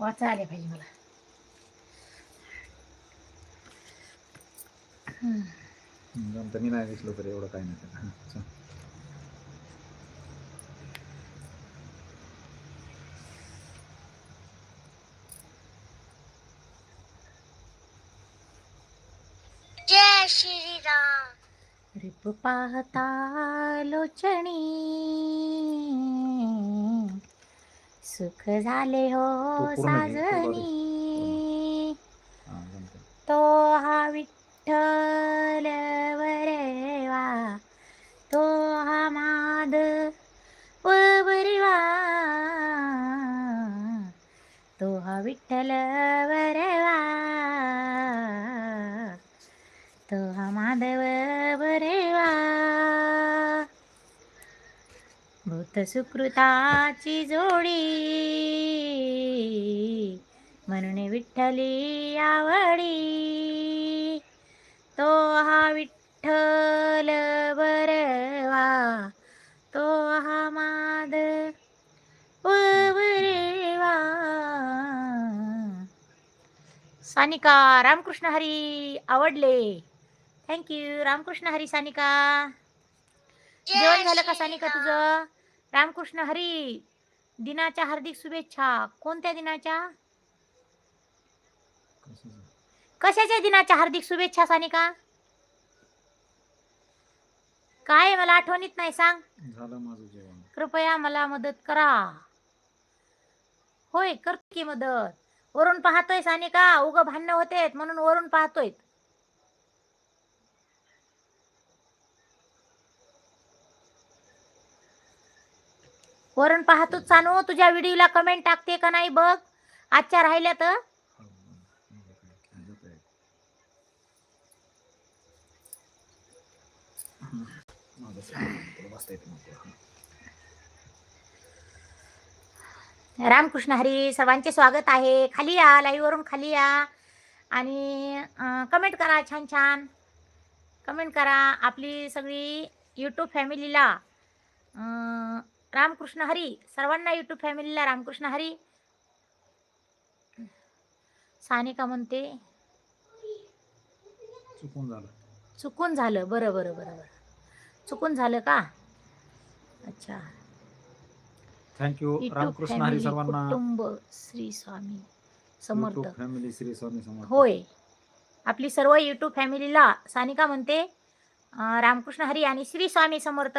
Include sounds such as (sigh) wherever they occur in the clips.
वाचा आले पाहिजे मला हम्म. नंतर मी नाही दिसलो तर एवढं काही नाही त्याला. चल. जय श्रीराम रिप पाहता लोचणी सुख झाले हो घे, तू हां, हा विठ्ठल वरवा तो हा माद वरवा तो हा विठ्ठल वरवा तो हा माधव वरवा। भूत सुकृताची जोडी. म्हणून विठ्ठली आवडी. तो हा विठ्ठल बरवा. तो हा माद सानिका रामकृष्ण हरी आवडले. Thank you Ramkrishna Hari Sanika. जेवण झालं का सानिका तुझं? रामकृष्ण हरी दिनाच्या हार्दिक शुभेच्छा. कोणत्या दिनाच्या? कशाचं? कशाच्या दिनाच्या हार्दिक शुभेच्छा सानिका? काय मला आठवणीत नाही सांग. झालं माझं जेवण. कृपया मला मदत करा. होय करते की मदत. वरून पाहतोय सानिका. उग भांडणं होतेत म्हणून वरून पाहतोय. वरण पाहतोच सानू तुझ्या व्हिडिओला कमेंट टाकते का नाही बघ. आजच्या राहिल्या तर. रामकृष्ण हरी सर्वांचे स्वागत आहे. खाली या लाईव्ह वरून खाली या. आणि कमेंट करा छान छान. कमेंट करा. आपली सगळी यूट्यूब फॅमिलीला रामकृष्ण हरी सर्वांना यूट्यूब फॅमिलीला रामकृष्ण हरी. सानिका म्हणते चुकून झालं. चुकून झालं. बरं बरं बरं बरं. चुकून झालं का? अच्छा. थँक्यू रामकृष्ण हरी सर्वांना कुटुंब श्री स्वामी समर्थ. फॅमिली श्री स्वामी समर्थ. होय. आपली सर्व यूट्यूब फॅमिलीला सानिका म्हणते रामकृष्ण हरी आणि श्री स्वामी समर्थ.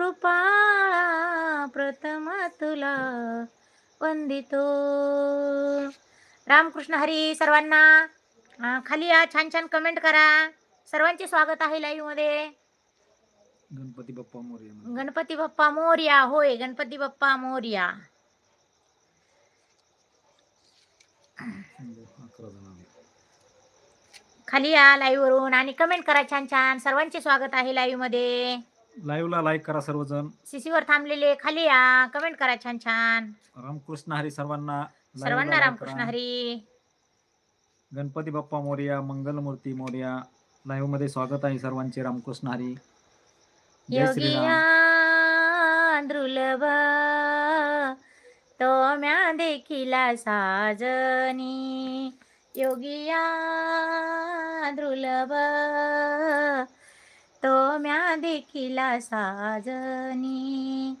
कृपाळा प्रथम तुला वंदितो. रामकृष्ण हरी सर्वांना खाली या छान छान कमेंट करा. सर्वांचे स्वागत आहे लाईव्हमध्ये. गणपती बाप्पा मोरया. गणपती बाप्पा मोर्या होय गणपती बाप्पा मोर्या. खाली या लाईव्ह वरून आणि कमेंट करा छान छान. सर्वांचे स्वागत आहे लाईव्हमध्ये. लाईव्हला लाईक करा सर्वजण. शिशीवर थांबलेले खाली या. कमेंट करा छान छान. रामकृष्ण हरी सर्वांना Live ला सर्वांना like रामकृष्ण करा. हरी. गणपती बाप्पा मोरया मंगलमूर्ती मोरया लाईव्हमध्ये स्वागत आहे सर्वांचे रामकृष्ण हरी. जय योगिया दुर्लभ तो म्या देखिला साजनी. योगिया दुर्लभ तो म्या देखिला साजनी.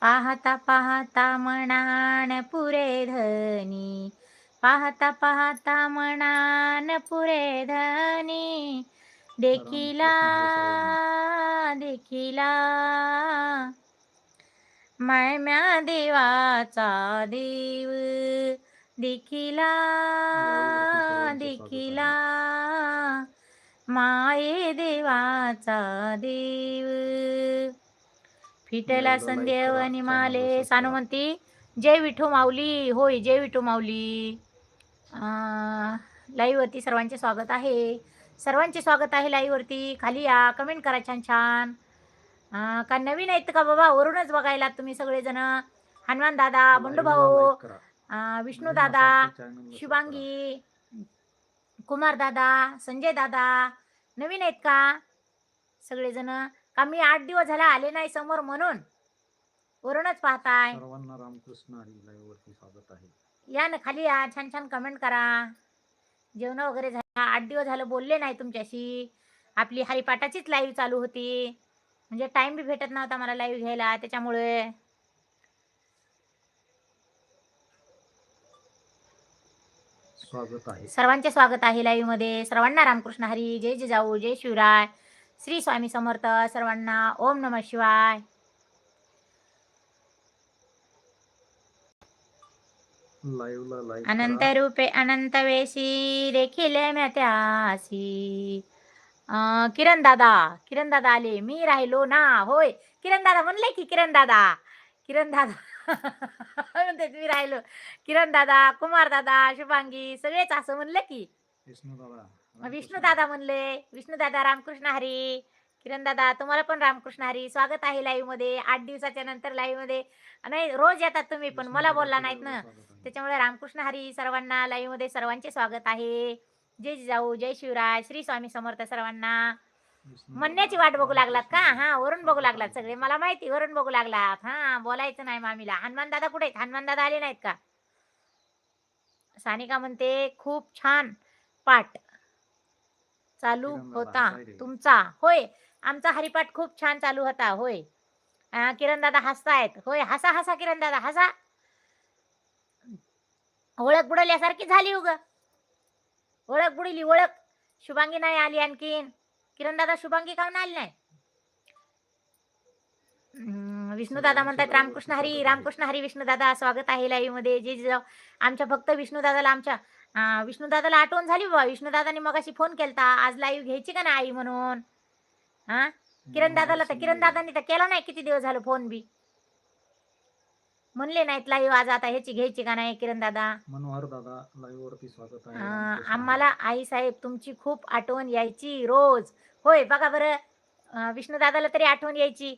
पाहता पाहता मनान पुरे धनी. पाहता पाहता मनान पुरे धनी. देखिला देखिला. मायम्या देवाचा देव. देखिला देखिला. माये देवाचा देव. फिटेला आणि माले. सानू. म्हणती जय विठू माऊली होय जय विठू माऊली. लाईव्ह वरती सर्वांचे स्वागत आहे. सर्वांचे स्वागत आहे लाईव्ह वरती खाली या कमेंट करा छान छान. का नवीन आहेत का बाबा? वरूनच बघायला तुम्ही सगळेजण. हनुमान दादा बंडू लाईव्हला भाऊ विष्णू दादा शुभांगी. कुमार दादा संजय दादा नवीन आहेत का? सगळेजण. का मी आठ दिवस झाला आले नाही समोर म्हणून? वरूनच पाहताय. करा. सर्वांना रामकृष्ण हरी लाईव्ह वरती स्वागत आहे. या ना खाली या छान छान कमेंट करा. जेवण वगैरे झालं. आठ दिवस झालं बोलले नाही तुमच्याशी. आपली हरिपाठाचीच लाईव्ह चालू होती. म्हणजे टाइम बी भेटत नव्हता मला लाईव्ह घ्यायला. त्याच्यामुळे स्वागत आहे. सर्वांचे स्वागत आहे लाईव्हमध्ये. सर्वांना रामकृष्ण हरी जय जिजाऊ जय शिवराय. श्री स्वामी समर्थ सर्वांना ओम नम शिवाय. अनंत. रूपे अनंत वेशी देखील त्यासी. किरण दादा किरण दादा आले. मी राहिलो ना. होय. किरण दादा म्हणले की किरण दादा. किरण दादा. (laughs) म्हणते मी राहिलो. किरण दादा कुमार दादा शुभांगी सगळेच असं म्हणले की. विष्णू विष्णू दादा म्हणले विष्णू दादा रामकृष्ण हरी. किरण दादा तुम्हाला पण रामकृष्ण हरी. स्वागत आहे लाईव्हमध्ये. आठ दिवसाच्या नंतर लाईव्हमध्ये. नाही रोज येतात तुम्ही पण. मला बोलला नाहीत ना. त्याच्यामुळे रामकृष्ण हरी सर्वांना लाईव्हमध्ये सर्वांचे स्वागत आहे. जय जिजाऊ जय शिवराय श्री स्वामी समर्थ सर्वांना. म्हणण्याची वाट बघू लागलात का. हा वरून बघू लागलात सगळे. मला माहिती वरून बघू लागलात. हा बोलायचं नाही मामीला. हनुमान दादा कुठे आहेत? हनुमान दादा आले नाहीत का? सानिका म्हणते खूप छान पाठ चालू होता. तुमचा. होय आमचा हरिपाठ खूप छान चालू होता होय. किरण दादा हसतायत. होय हसा हसा किरण दादा हसा. ओळख बुडवल्यासारखी झाली उग. ओळख बुडली ओळख. शुभांगी नाही आली आणखीन. किरण दादा शुभांगी काऊन आली नाही विष्णू दादा म्हणतात रामकृष्ण हरी. रामकृष्ण हरी विष्णू दादा स्वागत आहे लाईव्हमध्ये जे जे आमच्या फक्त विष्णू दादाला आमच्या विष्णू दादाला आठवण झाली बाबा विष्णू दादाने मगाशी फोन केलता आज लाईव्ह घ्यायची का ना आई म्हणून हा किरण दादाला तर किरण. दादांनी तर केला नाही किती दिवस झालं फोन बी म्हणले नाहीत लाईव्ह आज आता ह्याची घ्यायची का नाही किरण दादा? मनोहर दादा लाईव्ह वरती स्वागत आहे. अं, आम्हाला आई साहेब तुमची खूप आठवण यायची रोज. होय बघा बरं. विष्णू दादाला तरी आठवण यायची.